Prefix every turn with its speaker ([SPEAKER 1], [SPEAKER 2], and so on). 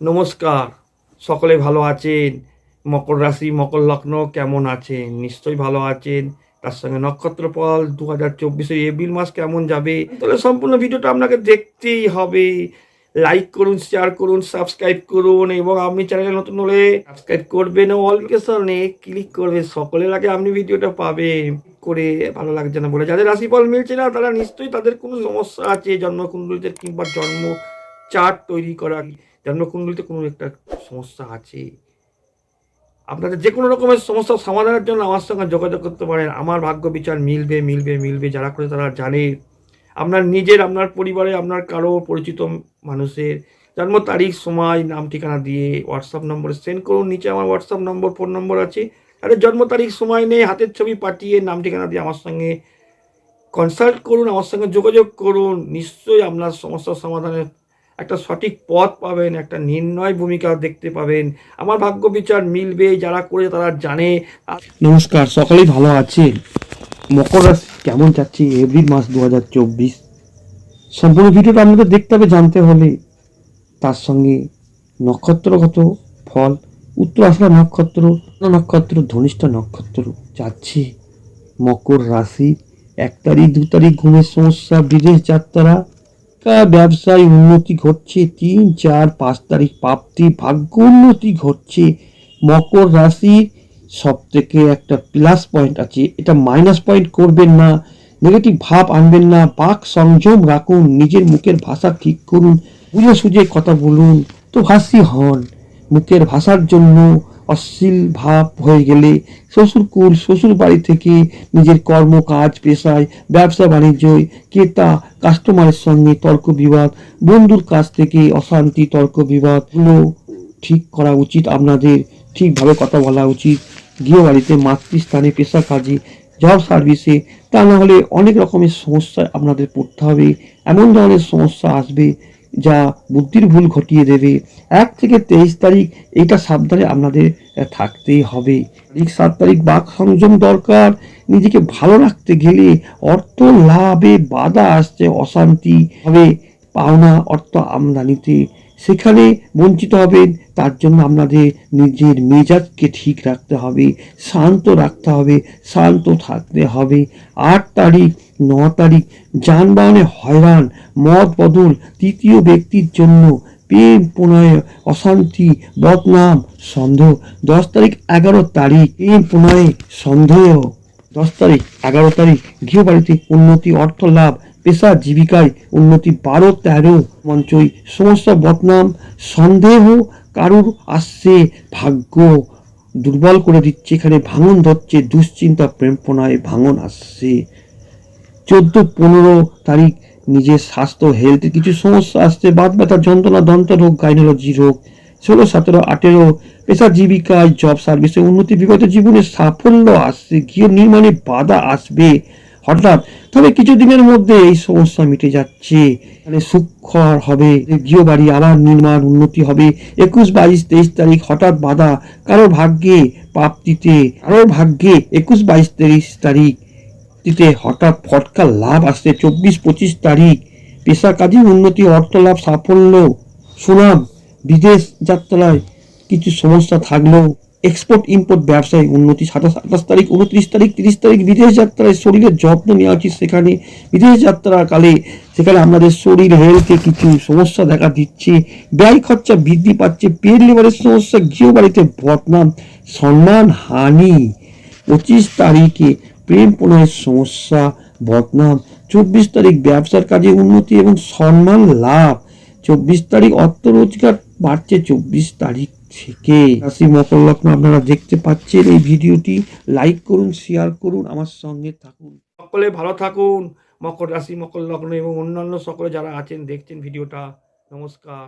[SPEAKER 1] নমস্কার। সকলে ভালো আছেন? মকর রাশি, মকর লগ্ন কেমন আছেন? নিশ্চয়ই ভালো আছেন। তার সঙ্গে নক্ষত্রফল দু হাজার চব্বিশে এপ্রিল মাস কেমন যাবে? তাহলে সম্পূর্ণ ভিডিওটা আপনাকে দেখতেই হবে। লাইক করুন শেয়ার করুন সাবস্ক্রাইব করুন এবং আপনি চ্যানেলে নতুন হলে সাবস্ক্রাইব করবেন অলিকেশনে ক্লিক করবে। সকলের আগে আপনি ভিডিওটা পাবেন। করে ভালো লাগছে না বলে যাদের রাশিফল মিলছে না, তারা নিশ্চয়ই তাদের কোনো সমস্যা আছে জন্মকুণ্ডলিতে কিংবা জন্ম চার্ট তৈরি করা জন্মকুণ্ডলিতে কোনো একটা সমস্যা আছে? আপনাদের যে কোনো রকমের সমস্যার সমাধানের জন্য আমার সঙ্গে যোগাযোগ করতে পারেন। আমার ভাগ্য বিচার মিলবে মিলবে মিলবে। যারা করে তারা জানে। আপনার নিজের, আপনার পরিবারে, আপনার কারও পরিচিত মানুষের জন্ম তারিখ, সময়, নাম, ঠিকানা দিয়ে হোয়াটসঅ্যাপ নম্বরে সেন্ড করুন। নিচে আমার হোয়াটসঅ্যাপ নম্বর ফোন নম্বর আছে। তাদের জন্ম তারিখ, সময় নেই, হাতের ছবি পাঠিয়ে, নাম, ঠিকানা দিয়ে আমার সঙ্গে কনসাল্ট করুন, আমার সঙ্গে যোগাযোগ করুন। নিশ্চয়ই আপনার সমস্যার সমাধানের একটা সঠিক পথ পাবেন, একটা নির্ণয় ভূমিকা দেখতে পাবেন। আমার ভাগ্য বিচার মিলবে, যারা করে তারা জানে। নমস্কার, সকলেই ভালো আছেন? মকর রাশি কেমন যাচ্ছে এপ্রিল মাস দু হাজার চব্বিশ? সম্পূর্ণ ভিডিওটা আপনাদের দেখতে হবে, জানতে হলে। তার সঙ্গে নক্ষত্রগত ফল, উত্তর আসলা নক্ষত্র নক্ষত্র, ধনিষ্ঠ নক্ষত্র যাচ্ছে। মকর রাশি এক তারিখ, দু তারিখ, ঘুমের সমস্যা, বিদেশ যাত্রা ব্যবসায় উন্নতি ঘটছে, তিন, চার, পাঁচ তারিখ প্রাপ্তি, ভাগ্য উন্নতি ঘটছে। মকর রাশির সব থেকে একটা প্লাস পয়েন্ট আছে। এটা মাইনাস পয়েন্ট করবেন না নেগেটিভ ভাব আনবেন না, বাক সংযম রাখুন, নিজের মুখের ভাষা ঠিক করুন, বুঝে সুঝে কথা বলুন। তো ভাষী হন, মুখের ভাষার জন্য অশ্লীল ভাব হয়ে গেলে শ্বশুরকুল শ্বশুর বাড়ি থেকে নিজের কর্ম কাজ পেশায়, ব্যবসা বাণিজ্যই ক্রেতা কাস্টমারের সঙ্গে তর্ক বিবাদ, বন্ধুর কাছ থেকে অশান্তি, তর্ক বিবাদগুলো ঠিক করা উচিত। আপনাদের ঠিকভাবে কথা বলা উচিত। গৃহবাড়িতে, মাতৃস্থানে, পেশা কাজে জব সার্ভিসে তা না হলে অনেক রকমের সমস্যায় আপনাদের পড়তে হবে। এমন ধরনের সমস্যা আসবে যা বুদ্ধির ভুল ঘটিয়ে দেবে। এক থেকে তেইশ তারিখ, এটা সাবধানে আপনাদের থাকতেই হবে। সাত তারিখ, বাক সংযম দরকার। নিজেকে ভালো রাখতে গেলে অর্থ লাভে বাধা আসছে, অশান্তি হবে, পাওনা অর্থ আমদানিতে। সেখানে বঞ্চিত হবেন, তার জন্য আপনাদের নিজের মেজাজকে ঠিক রাখতে হবে, শান্ত রাখতে হবে, শান্ত থাকতে হবে। আট তারিখ ন তারিখ যানবাহনে হয়রান মত বদল, তৃতীয় ব্যক্তির জন্য প্রেম প্রণয় অশান্তি, বদনাম, সন্দেহ। দশ তারিখ এগারো তারিখ, প্রেম প্রণয়ে সন্দেহ। দশ তারিখ এগারো তারিখ, গৃহবাড়িতে উন্নতি, অর্থ লাভ, পেশা জীবিকায় উন্নতি, বারো তেরো মঞ্চই। সমস্যা বদনাম, সন্দেহ কারুর আসছে ভাগ্য দুর্বল করে দিচ্ছে, এখানে ভাঙন ধরছে, দুশ্চিন্তা প্রেমপনায় ভাঙন আসছে। চোদ্দ পনেরো তারিখ নিজের স্বাস্থ্য হেলথে কিছু সমস্যা আসছে বাদ ব্যথা যন্ত্রণা দন্ত রোগ গাইনোলজি রোগ, ষোলো, সতেরো, আঠেরো পেশা জীবিকায় জব সার্ভিসে উন্নতি, বিগত জীবনে সাফল্য আসছে, গৃহ নির্মাণে বাধা আসবে, হঠাৎ। তবে কিছুদিনের মধ্যে এই সমস্যা মিটে যাচ্ছে। মানে সুখর হবে গৃহ বাড়ি আবার নির্মাণ উন্নতি হবে। একুশ, বাইশ, তেইশ তারিখ হঠাৎ বাধা, কারও ভাগ্যে প্রাপ্তিতে, কারও ভাগ্যে একুশ, বাইশ, তেইশ তারিখ। দিতে হঠাৎ ফটকা লাভ আসছে চব্বিশ পঁচিশ তারিখ পেশা কাজে উন্নতি অর্থ লাভ সাফল্য, সুনাম, বিদেশ যাত্রায় কিছু সমস্যা থাকলেও এক্সপোর্ট ইম্পোর্ট ব্যবসায় উন্নতি, সাতাশ, আঠাশ তারিখ, উনত্রিশ তারিখ, তিরিশ তারিখ বিদেশ যাত্রায় শরীরের যত্ন নেওয়া উচিত সেখানে। বিদেশ যাত্রার কালে সেখানে আমাদের শরীর হেলথে কিছু সমস্যা দেখা দিচ্ছে। ব্যয় খরচা বৃদ্ধি পাচ্ছে পেট লিভারের সমস্যা গৃহবাড়িতে বদনাম, সম্মান, হানি। পঁচিশ তারিখে প্রেম প্রণয়ের সমস্যা, বদনাম। চব্বিশ তারিখ ব্যবসার কাজে উন্নতি এবং সম্মান লাভ। চব্বিশ তারিখ অর্থ রোজগার বাড়ছে চব্বিশ তারিখ থেকে। রাশি মকর লগ্ন আপনারা দেখতে পাচ্ছেন এই ভিডিওটি। লাইক করুন, শেয়ার করুন, আমার সঙ্গে থাকুন। সকলে ভালো থাকুন। মকর রাশি, মকর লগ্ন এবং অন্যান্য সকলে যারা আছেন, দেখছেন ভিডিওটা, নমস্কার।